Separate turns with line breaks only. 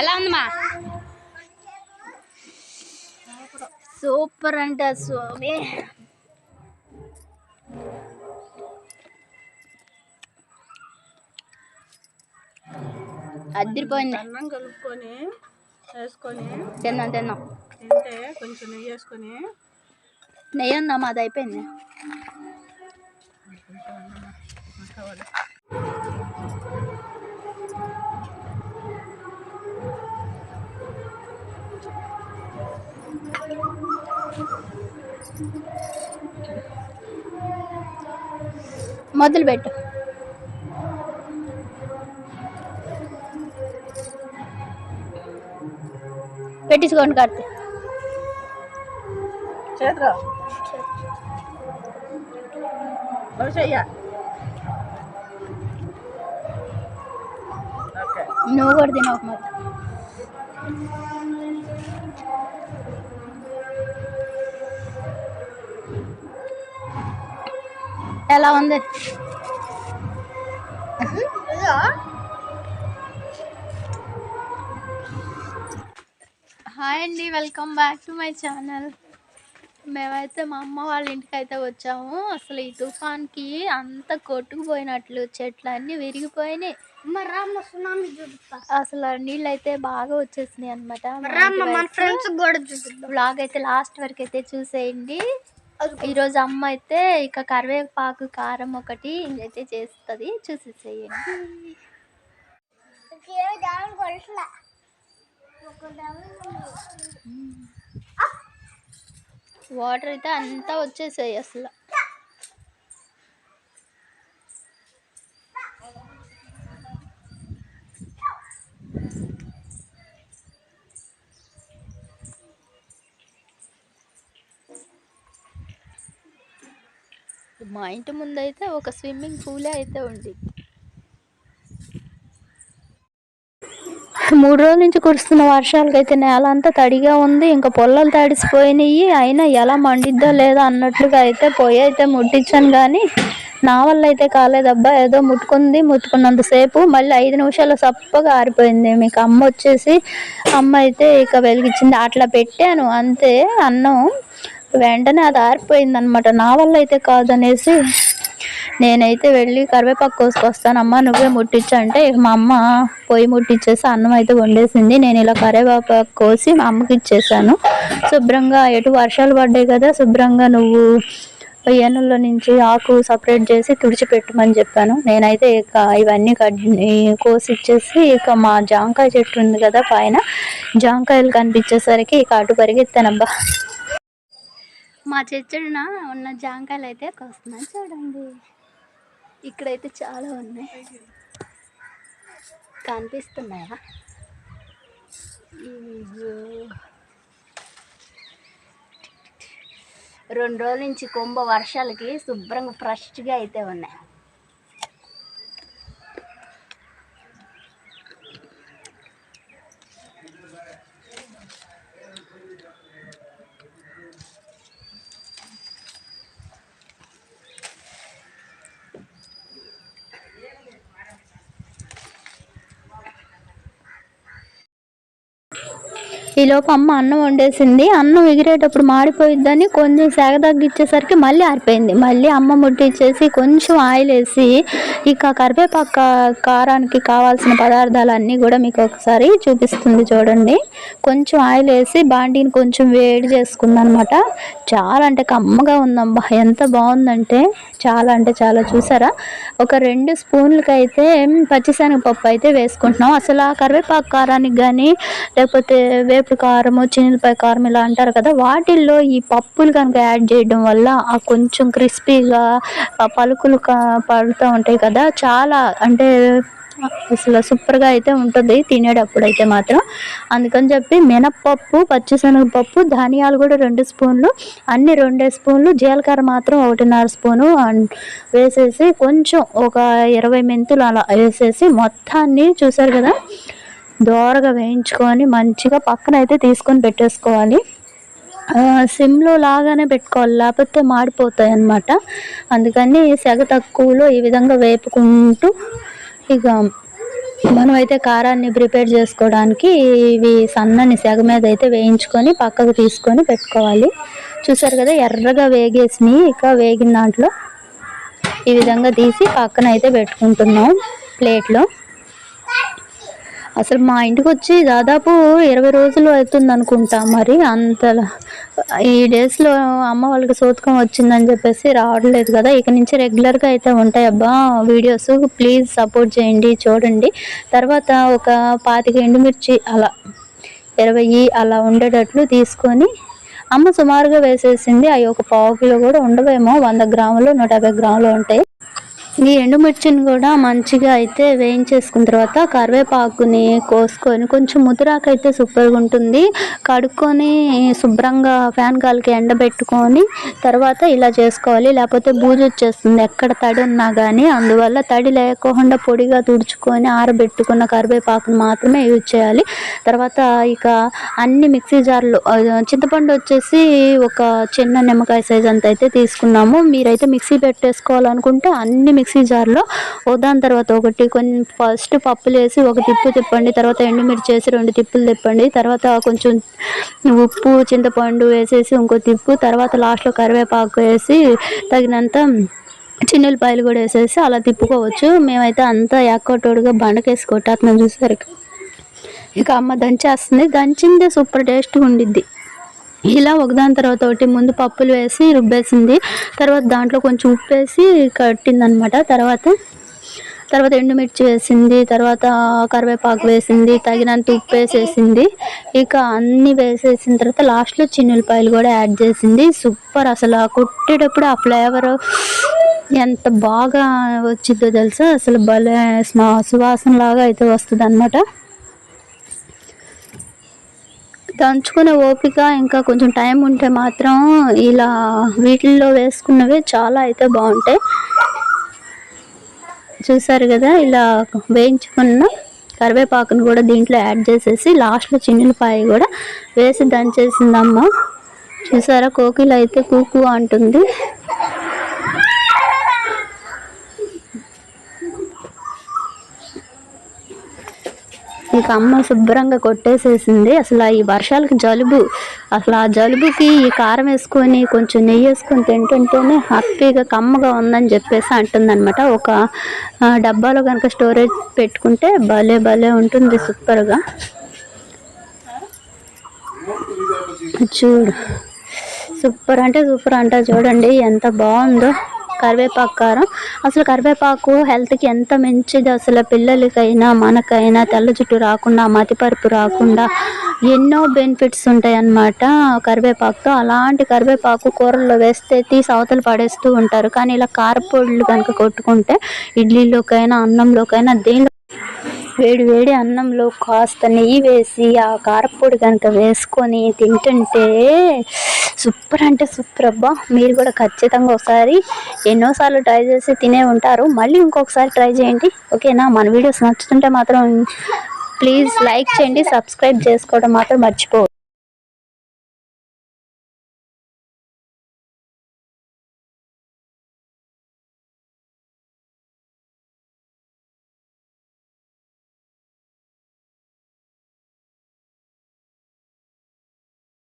ఎలా ఉందమ్మా సూపర్ అంట స్వామి. అద్దరిపోయింది
అన్నం కలుపుకొని వేసుకొని
తిన్నాం తిన్నాం.
తింటే కొంచెం నెయ్యి వేసుకొని
నెయ్యి ఉందమ్మా అది అయిపోయింది.
కావాలి
మొదలు పెట్టు పెట్టించుకోండి
ఓకే.
నువ్వు కూడా తినవు మరి ఎలా ఉంది? హాయ్ అండి welcome back to my channel. మేమైతే మా అమ్మ వాళ్ళ ఇంటికి అయితే వచ్చాము. అసలు ఈ తుఫాన్కి అంత కొట్టుకుపోయినట్లు చెట్లు అన్నీ విరిగిపోయినాయి అసలు నీళ్ళు అయితే బాగా వచ్చేసినాయి అనమాట బ్లాగ్ అయితే లాస్ట్ వరకు అయితే చూసేయండి. ఈరోజు అమ్మ అయితే ఇక కరివేపాకు కారం ఒకటి అయితే చేస్తుంది. చూసేసేయండి. వాటర్ అయితే అంతా వచ్చేసాయి అసలు. మా ఇంటి ముందు అయితే ఒక స్విమ్మింగ్ పూలే అయితే ఉంది. మూడు రోజుల నుంచి కురుస్తున్న వర్షాలకైతే అయితే నేల అంతా తడిగా ఉంది. ఇంకా పొల్లలు తడిసిపోయినాయి. అయినా ఎలా మండిద్దో లేదో అన్నట్లుగా అయితే పొయ్యి అయితే ముట్టించాను కానీ నా వల్ల అయితే కాలేదబ్బా. ఏదో ముట్టుకుంది ముట్టుకున్నంతసేపు మళ్ళీ ఐదు నిమిషాలు సప్పగా ఆరిపోయింది. మీకు అమ్మ వచ్చేసి అమ్మ అయితే ఇక వెలిగించింది. అట్లా పెట్టాను. అంతే అన్నం వెంటనే అది ఆరిపోయింది అనమాట నా వల్ల అయితే కాదనేసి నేనైతే వెళ్ళి కరివేపాకు కోసుకొస్తానమ్మా నువ్వే ముట్టించంటే మా అమ్మ పొయ్యి ముట్టించేసి అన్నం అయితే వండేసింది. నేను ఇలా కరివేపాకు కోసి మా అమ్మకి ఇచ్చేసాను. శుభ్రంగా ఎటు వర్షాలు పడ్డాయి కదా శుభ్రంగా నువ్వు ఏనుల్లో నుంచి ఆకు సపరేట్ చేసి తుడిచిపెట్టమని చెప్పాను. నేనైతే ఇక ఇవన్నీ కట్ కోసి ఇచ్చేసి ఇక మా జాంకాయ చెట్టు ఉంది కదా పైన జాంకాయలు కనిపించేసరికి ఇక అటు పరిగెత్తానబ్బా. మా చెట్టున ఉన్న జాంకాయలు అయితే కోస్తున్నాను చూడండి. ఇక్కడైతే చాలా ఉన్నాయి. కనిపిస్తున్నాయా? రెండు రోజుల నుంచి కుంభ వర్షాలకి శుభ్రంగా ఫ్రెష్గా అయితే ఉన్నాయి. ఈలోపు అమ్మ అన్నం వండేసింది. అన్నం ఎగిరేటప్పుడు మాడిపోయిద్దని కొంచెం సెగ తగ్గిచ్చేసరికి మళ్ళీ ఆరిపోయింది. మళ్ళీ అమ్మ ముట్టించేసి కొంచెం ఆయిల్ వేసి ఇక కరివేపాక కారానికి కావాల్సిన పదార్థాలన్నీ కూడా మీకు ఒకసారి చూపిస్తుంది చూడండి. కొంచెం ఆయిల్ వేసి బాండీని కొంచెం వేడి చేసుకుందనమాట. చాలా అంటే కమ్మగా ఉందమ్మా ఎంత బాగుందంటే చాలా అంటే చాలా చూసారా? ఒక రెండు స్పూన్లకి అయితే పచ్చిశనగపప్పు అయితే వేసుకుంటున్నాం. అసలు ఆ కరివేపాకు కారానికి కానీ లేకపోతే వేపు కారము చిన్నపాయ కారం ఇలా అంటారు కదా వాటిల్లో ఈ పప్పులు కనుక యాడ్ చేయడం వల్ల ఆ కొంచెం క్రిస్పీగా పలుకులు పడుతూ ఉంటాయి కదా చాలా అంటే అసలు సూపర్గా అయితే ఉంటుంది తినేటప్పుడు అయితే మాత్రం. అందుకని చెప్పి మినప్పప్పు పచ్చిశనగపప్పు ధనియాలు కూడా రెండు స్పూన్లు అన్ని రెండే స్పూన్లు జీలకర్ర మాత్రం ఒకటిన్నర స్పూను వేసేసి కొంచెం ఒక ఇరవై మెంతులు అలా వేసేసి మొత్తాన్ని చూసారు కదా దోరగా వేయించుకొని మంచిగా పక్కన అయితే తీసుకొని పెట్టేసుకోవాలి. సిమ్లో లాగానే పెట్టుకోవాలి లేకపోతే మాడిపోతాయి అన్నమాట. అందుకని సెగ తక్కువలో ఈ విధంగా వేపుకుంటూ ఇక మనమైతే కారాన్ని ప్రిపేర్ చేసుకోవడానికి ఇవి సన్నని సెగ మీద అయితే వేయించుకొని పక్కకు తీసుకొని పెట్టుకోవాలి. చూసారు కదా ఎర్రగా వేగేసినాయి. ఇక వేగిన దాంట్లో ఈ విధంగా తీసి పక్కన అయితే పెట్టుకుంటున్నాం ప్లేట్లో. అసలు మా ఇంటికి వచ్చి దాదాపు ఇరవై రోజులు అవుతుంది అనుకుంటా మరి అంత ఈ డేస్లో అమ్మ వాళ్ళకి సూతకం వచ్చిందని చెప్పేసి రావట్లేదు కదా. ఇక నుంచి రెగ్యులర్గా అయితే ఉంటాయి అబ్బా వీడియోస్ ప్లీజ్ సపోర్ట్ చేయండి చూడండి. తర్వాత ఒక పాతిక ఎండుమిర్చి అలా ఇరవై అలా ఉండేటట్లు తీసుకొని అమ్మ సుమారుగా వేసేసింది. అవి ఒక పావు కిలో కూడా ఉండవేమో వంద గ్రాములు నూట యాభై గ్రాములు ఉంటాయి. ఈ ఎండుమిర్చిని కూడా మంచిగా అయితే వేయించేసుకున్న తర్వాత కరివేపాకుని కోసుకొని కొంచెం ముదిరాకు అయితే సూపర్గా ఉంటుంది. కడుక్కొని శుభ్రంగా ఫ్యాన్ గాలికి ఎండబెట్టుకొని తర్వాత ఇలా చేసుకోవాలి. లేకపోతే బూజు వచ్చేస్తుంది. ఎక్కడ తడి ఉన్నా కానీ అందువల్ల తడి లేకుండా పొడిగా తుడుచుకొని ఆరబెట్టుకున్న కరివేపాకుని మాత్రమే యూజ్ చేయాలి. తర్వాత ఇక అన్ని మిక్సీ జార్లు చింతపండు వచ్చేసి ఒక చిన్న నిమ్మకాయ సైజ్ అంత అయితే తీసుకున్నాము. మీరైతే మిక్సీ పెట్టేసుకోవాలనుకుంటే అన్ని మిక్సీ జార్లో దాని తర్వాత ఒకటి కొన్ని ఫస్ట్ పప్పులు వేసి ఒక తిప్పు తిప్పండి తర్వాత ఎండుమిర్చి వేసి రెండు తిప్పులు తిప్పండి తర్వాత కొంచెం ఉప్పు చింతపండు వేసేసి ఇంకో తిప్పు తర్వాత లాస్ట్లో కరివేపాకు వేసి తగినంత చిన్నపాయలు కూడా వేసేసి అలా తిప్పుకోవచ్చు. మేమైతే అంతా యాక్కోటోడుగా బండకేసి కొట్టేస్తున్నాం చూసారు. ఇక అమ్మ దంచేస్తుంది. దంచిందే సూపర్ టేస్ట్గా ఉండిద్ది. ఇలా ఒకదాని తర్వాత ఒకటి ముందు పప్పులు వేసి రుబ్బేసింది. తర్వాత దాంట్లో కొంచెం ఉప్పు వేసి కట్టిందనమాట. తర్వాత తర్వాత ఎండుమిర్చి వేసింది. తర్వాత కరివేపాకు వేసింది. తగినంత ఉప్పు వేసేసింది. ఇక అన్నీ వేసేసిన తర్వాత లాస్ట్లో చిన్నులపాయలు కూడా యాడ్ చేసింది. సూపర్ అసలు ఆ కొట్టేటప్పుడు ఆ ఫ్లేవర్ ఎంత బాగా వచ్చిందో తెలుసా? అసలు భలే స్నా సువాసన లాగా అయితే వస్తుంది అనమాట దంచుకునే ఓపిక ఇంకా కొంచెం టైం ఉంటే మాత్రం ఇలా వీటిల్లో వేసుకున్నవి చాలా అయితే బాగుంటాయి. చూసారు కదా ఇలా వేయించుకున్న కరివేపాకును కూడా దీంట్లో యాడ్ చేసేసి లాస్ట్లో చిన్నులపాయ కూడా వేసి దంచేసిందమ్మ. చూసారా కోకిలు అయితే కూకు అంటుంది. ఇక అమ్మ శుభ్రంగా కొట్టేసేసింది. అసలు ఈ వర్షాలకి జలుబు అసలు ఆ జలుబుకి ఈ కారం వేసుకొని కొంచెం నెయ్యి వేసుకొని తింటుంటేనే హ్యాపీగా కమ్మగా ఉందని చెప్పేసి అంటుందన్నమాట. ఒక డబ్బాలో కనుక స్టోరేజ్ పెట్టుకుంటే భలే భలే ఉంటుంది సూపర్గా. చూడు. సూపర్ అంటే సూపర్ అంట చూడండి ఎంత బాగుందో. కరివేపాకు కారం. అసలు కరివేపాకు హెల్త్కి ఎంత మంచిది? అసలు పిల్లలకైనా మనకైనా తెల్ల జుట్టు రాకుండా మతిపరుపు రాకుండా ఎన్నో బెనిఫిట్స్ ఉంటాయి అన్నమాట కరివేపాకుతో. అలాంటి కరివేపాకు కూరల్లో వేస్తే తీసి అవతల పడేస్తూ ఉంటారు. కానీ ఇలా కారపొడులు కనుక కొట్టుకుంటే ఇడ్లీలోకైనా అన్నంలోకైనా దేనిలో వేడి వేడి అన్నంలో కాస్త నెయ్యి వేసి ఆ కారపొడి కనుక వేసుకొని తింటుంటే సూపర్ అంటే సూపర్ అబ్బా. మీరు కూడా ఖచ్చితంగా ఒకసారి ఎన్నోసార్లు ట్రై చేసి తినే ఉంటారు. మళ్ళీ ఇంకొకసారి ట్రై చేయండి. ఓకేనా? మన వీడియోస్ నచ్చుతుంటే మాత్రం ప్లీజ్ లైక్ చేయండి సబ్స్క్రైబ్ చేసుకోవడం మాత్రం మర్చిపో